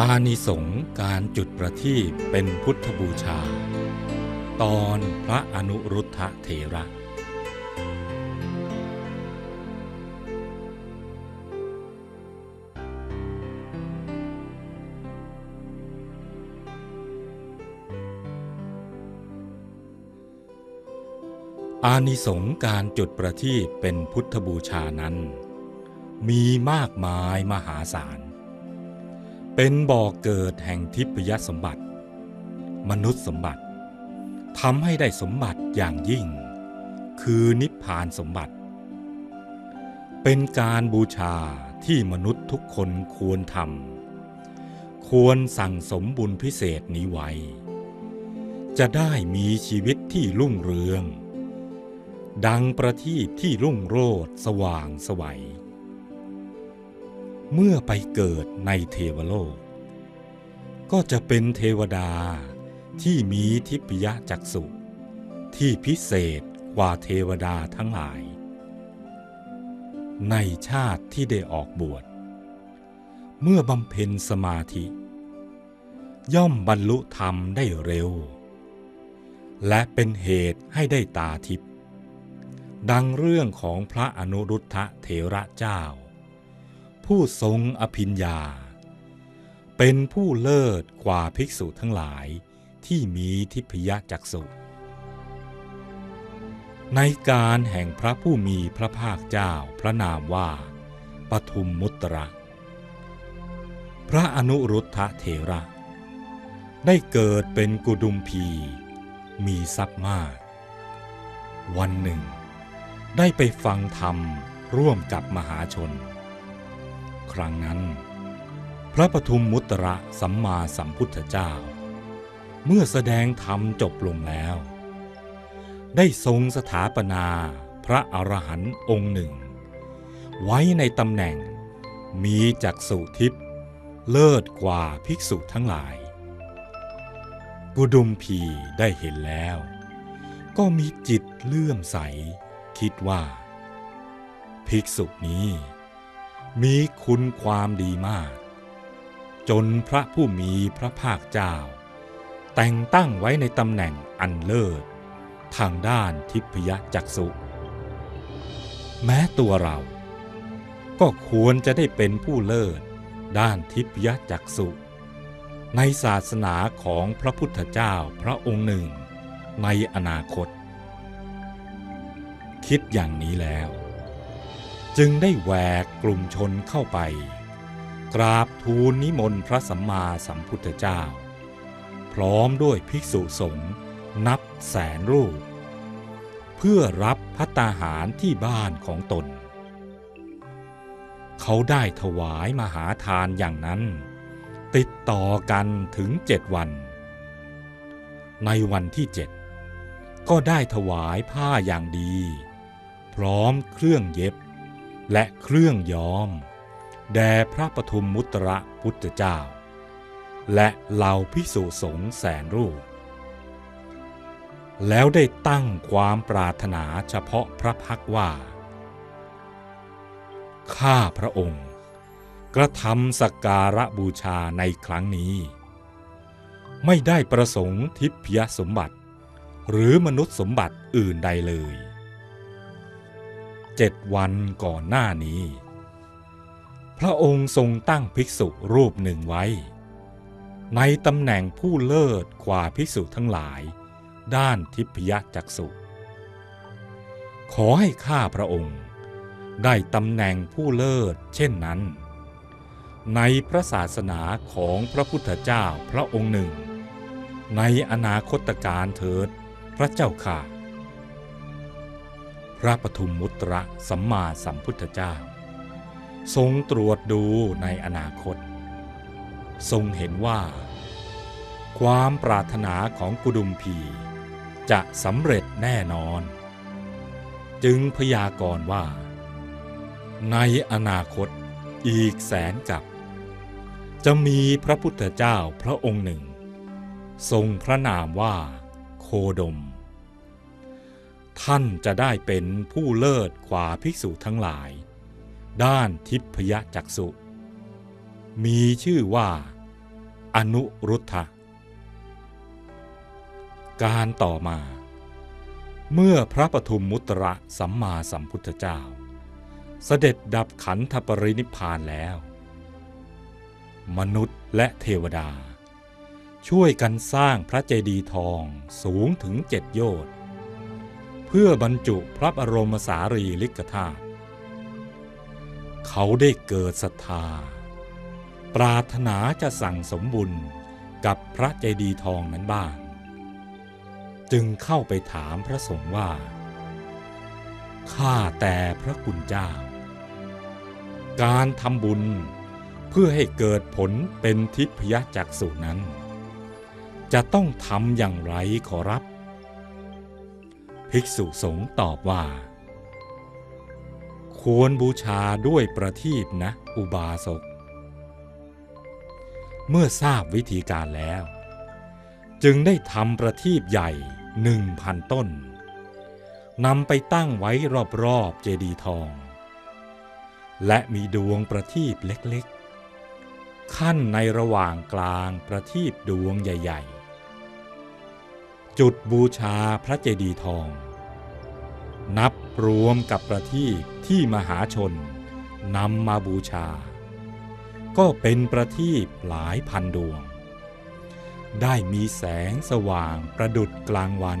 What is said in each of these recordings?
อานิสงการจุดประทีปเป็นพุทธบูชา ตอนพระอนุรุทธเถระ อานิสงการจุดประทีปเป็นพุทธบูชานั้น มีมากมายมหาศาล เป็นบ่อเกิดแห่งทิพยสมบัติ มนุษย์สมบัติทำให้ได้สมบัติอย่างยิ่ง คือนิพพานสมบัติ เป็นการบูชาที่มนุษย์ทุกคนควรทำควรสั่งสมบุญพิเศษนี้ไว้ จะได้มีชีวิตที่รุ่งเรือง ดังประทีปที่รุ่งโรจน์สว่างสวัย เมื่อไปเกิดในเทวโลก ก็จะเป็นเทวดาที่มีทิพยจักษุที่พิเศษกว่าเทวดาทั้งหลาย ในชาติที่ได้ออกบวช เมื่อบำเพ็ญสมาธิ ย่อมบรรลุธรรมได้เร็ว และเป็นเหตุให้ได้ตาทิพย์ดังเรื่องของพระอนุรุทธะเถระเจ้า ผู้ทรงอภิญญา เป็นผู้เลิศกว่าภิกษุทั้งหลายที่มีทิพยจักษุ ในการแห่งพระผู้มีพระภาคเจ้าพระนามว่าปทุมมุตระ พระอนุรุทธะเถระ ได้เกิดเป็นกุดุมพี มีทรัพย์มาก วันหนึ่ง ได้ไปฟังธรรมร่วมกับมหาชน ครั้งนั้น พระปทุมมุตระสัมมาสัมพุทธเจ้า เมื่อแสดงธรรมจบลงแล้ว ได้ทรงสถาปนาพระอรหันต์องค์หนึ่ง ไว้ในตำแหน่งมีจักษุทิพย์เลิศกว่าภิกษุทั้งหลาย กุดุมพีได้เห็นแล้ว ก็มีจิตเลื่อมใส คิดว่า ภิกษุนี้ มีคุณความดีมาก จนพระผู้มีพระภาคเจ้า แต่งตั้งไว้ในตำแหน่งอันเลิศ ทางด้านทิพยจักษุแม้ตัวเรา ก็ควรจะได้เป็นผู้เลิศ ด้านทิพยจักษุในศาสนาของพระพุทธเจ้าพระองค์หนึ่ง ในอนาคต คิดอย่างนี้แล้ว จึงได้แหวกกลุ่มชนเข้าไป กราบทูลนิมนต์พระสัมมาสัมพุทธเจ้า พร้อมด้วยภิกษุสงฆ์นับแสนรูป เพื่อรับพัตตาหารที่บ้านของตน เขาได้ถวายมหาทานอย่างนั้น ติดต่อกันถึงเจ็ดวัน ในวันที่เจ็ดก็ได้ถวายผ้าอย่างดี พร้อมเครื่องเย็บ และเครื่องย้อม แด่พระปทุมมุตระพุทธเจ้า และเหล่าภิกษุสงฆ์แสนรูป แล้วได้ตั้งความปรารถนาเฉพาะพระพักว่า ข้าพระองค์ กระทำสักการะบูชาในครั้งนี้ ไม่ได้ประสงค์ทิพยสมบัติ หรือมนุษย์สมบัติอื่นใดเลย เจ็ดวันก่อนหน้านี้ พระองค์ทรงตั้งภิกษุรูปหนึ่งไว้ ในตำแหน่งผู้เลิศกว่าภิกษุทั้งหลาย ด้านทิพยจักษุขอให้ข้าพระองค์ ได้ตำแหน่งผู้เลิศเช่นนั้น ในพระศาสนาของพระพุทธเจ้าพระองค์หนึ่ง ในอนาคตการเถิดพระเจ้าค่ะ ระปทุมมุตระสัมมาสัมพุทธเจ้า ทรงตรวจดูในอนาคต ทรงเห็นว่า ความปรารถนาของกุดุมพีจะสำเร็จแน่นอน จึงพยากรณ์ว่า ในอนาคตอีกแสนกับ จะมีพระพุทธเจ้าพระองค์หนึ่ง ทรงพระนามว่าโคดม ท่านจะได้เป็นผู้เลิศกว่าภิกษุทั้งหลาย ด้านทิพยจักษุ มีชื่อว่า อนุรุทธะการต่อมา เมื่อพระปทุมมุตระสัมมาสัมพุทธเจ้า เสด็จดับขันธปรินิพานแล้ว มนุษย์และเทวดา ช่วยกันสร้างพระเจดีย์ทองสูงถึงเจ็ดโยชน์ พื่อบรรจุพระบรมสารีริกธาตุ เขาได้เกิดศรัทธา ปรารถนาจะสั่งสมบุญกับพระเจดีย์ทองนั้นบ้าง จึงเข้าไปถามพระสงฆ์ว่า ข้าแต่พระคุณเจ้า การทำบุญเพื่อให้เกิดผลเป็นทิพยจักษุนั้น จะต้องทำอย่างไรขอรับ ภิกษุสงฆ์ตอบว่า ควรบูชาด้วยประทีปนะ อุบาสก เมื่อทราบวิธีการแล้ว จึงได้ทำประทีปใหญ่หนึ่งพันต้นนำไปตั้งไว้รอบๆเจดีย์ทอง และมีดวงประทีปเล็กๆ ขั้นในระหว่างกลางประทีปดวงใหญ่ ๆ จุดบูชาพระเจดีย์ทอง นับรวมกับประทีปที่มหาชนนำมาบูชา ก็เป็นประทีปหลายพันดวง ได้มีแสงสว่างประดุดกลางวัน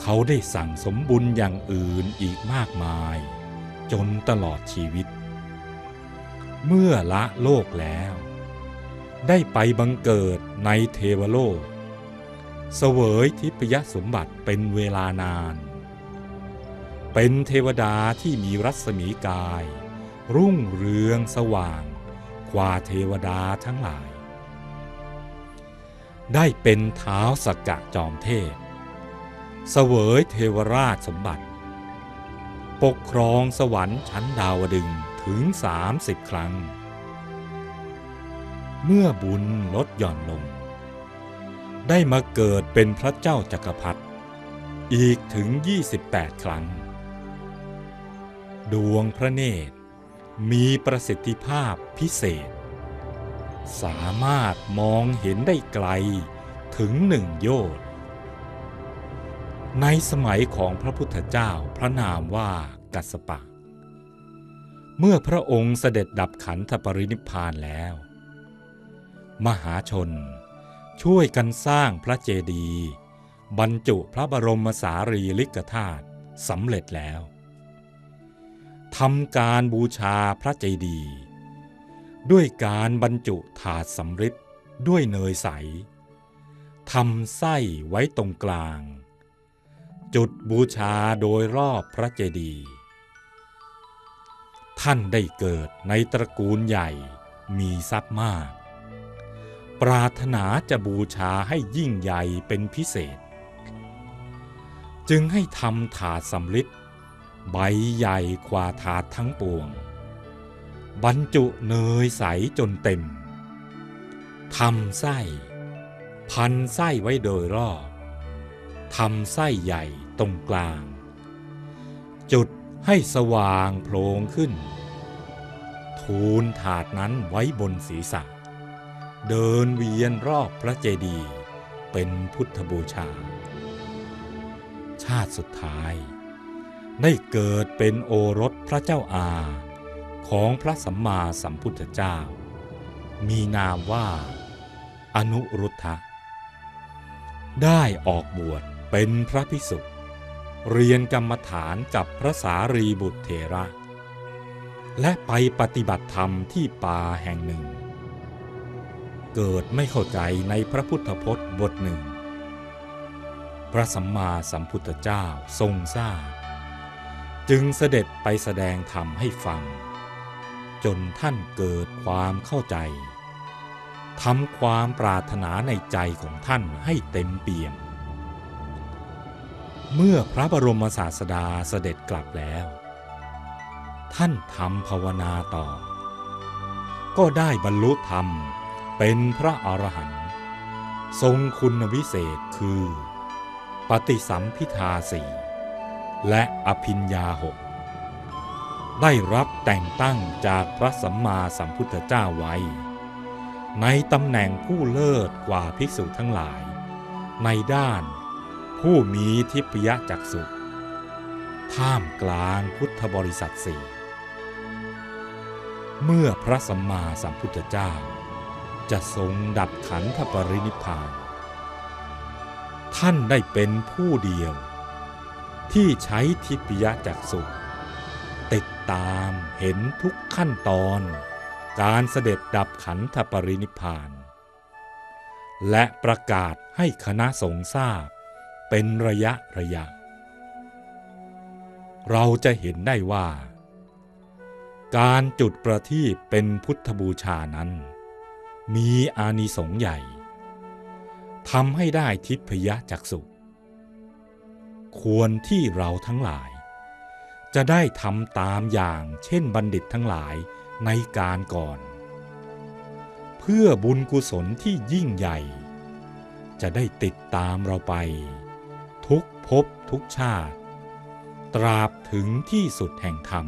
เขาได้สั่งสมบุญอย่างอื่นอีกมากมาย จนตลอดชีวิต เมื่อละโลกแล้ว ได้ไปบังเกิดในเทวโลก เสวยทิพยสมบัติเป็นเวลานาน เป็นเทวดาที่มีรัศมีกาย รุ่งเรืองสว่างกว่าเทวดาทั้งหลาย ได้เป็นเท้าสกกะจอมเทพ เสวยเทวราชสมบัติ ปกครองสวรรค์ชั้นดาวดึงถึง30ครั้ง เมื่อบุญลดหย่อนลง ได้มาเกิดเป็นพระเจ้าจักรพรรดิอีกถึง 28 ครั้ง ดวงพระเนตร มีประสิทธิภาพพิเศษ สามารถมองเห็นได้ไกลถึงหนึ่งโยชน์ในสมัยของพระพุทธเจ้าพระนามว่ากัสสปะ เมื่อพระองค์เสด็จดับขันธปรินิพพานแล้ว มหาชน ช่วยกันสร้างพระเจดีย์บรรจุพระบรมสารีริกธาตุสำเร็จแล้วทำการบูชาพระเจดีย์ด้วยการบรรจุถาดสำริดด้วยเนยใสทำไส้ไว้ตรงกลาง จุดบูชาโดยรอบพระเจดีย์ท่านได้เกิดในตระกูลใหญ่มีทรัพย์มาก ปรารถนาจะบูชาให้ยิ่งใหญ่เป็นพิเศษ จึงให้ทำถาดสำริดใบใหญ่กว่าถาดทั้งปวง บรรจุเนยใสจนเต็มทำไส้ พันไส้ไว้โดยรอบทำไส้ใหญ่ตรงกลาง จุดให้สว่างโพลงขึ้นทูลถาดนั้นไว้บนศีรษะ เดินเวียนรอบพระเจดีย์เป็นพุทธบูชา ชาติสุดท้าย ได้เกิดเป็นโอรสพระเจ้าอาของพระสัมมาสัมพุทธเจ้า มีนามว่าอนุรุทธะ ได้ออกบวชเป็นพระภิกษุเรียนกรรมฐานกับพระสารีบุตรเถระ และไปปฏิบัติธรรมที่ป่าแห่งหนึ่ง เกิดไม่เข้าใจในพระพุทธพจน์บทหนึ่ง พระสัมมาสัมพุทธเจ้าทรงทราบ จึงเสด็จไปแสดงธรรมให้ฟัง จนท่านเกิดความเข้าใจทำความปรารถนาในใจของท่านให้เต็มเปี่ยม เมื่อพระบรมศาสดาเสด็จกลับแล้ว ท่านทำภาวนาต่อ ก็ได้บรรลุธรรม เป็นพระอรหันต์ทรงคุณวิเศษคือ ปฏิสัมพิทาสีและอภิญญาหกได้รับแต่งตั้งจากพระสัมมาสัมพุทธเจ้าไว้ ในตำแหน่งผู้เลิศกว่าภิกษุทั้งหลาย ในด้านผู้มีทิพยจักษุท่ามกลางพุทธบริษัทสี่เมื่อพระสัมมาสัมพุทธเจ้า จะทรงดับขันธปรินิพาน ท่านได้เป็นผู้เดียว ที่ใช้ทิพยจักษุติดตามเห็นทุกขั้นตอน การเสด็จดับขันธปรินิพาน และประกาศให้คณะสงฆ์ทราบเป็นระยะระยะ เราจะเห็นได้ว่า การจุดประทีปเป็นพุทธบูชานั้น มีอานิสงส์ใหญ่ทำให้ได้ทิพยจักษุ ควรที่เราทั้งหลาย จะได้ทำตามอย่างเช่นบัณฑิตทั้งหลายในการก่อน เพื่อบุญกุศลที่ยิ่งใหญ่ จะได้ติดตามเราไป ทุกภพทุกชาติ ตราบถึงที่สุดแห่งธรรม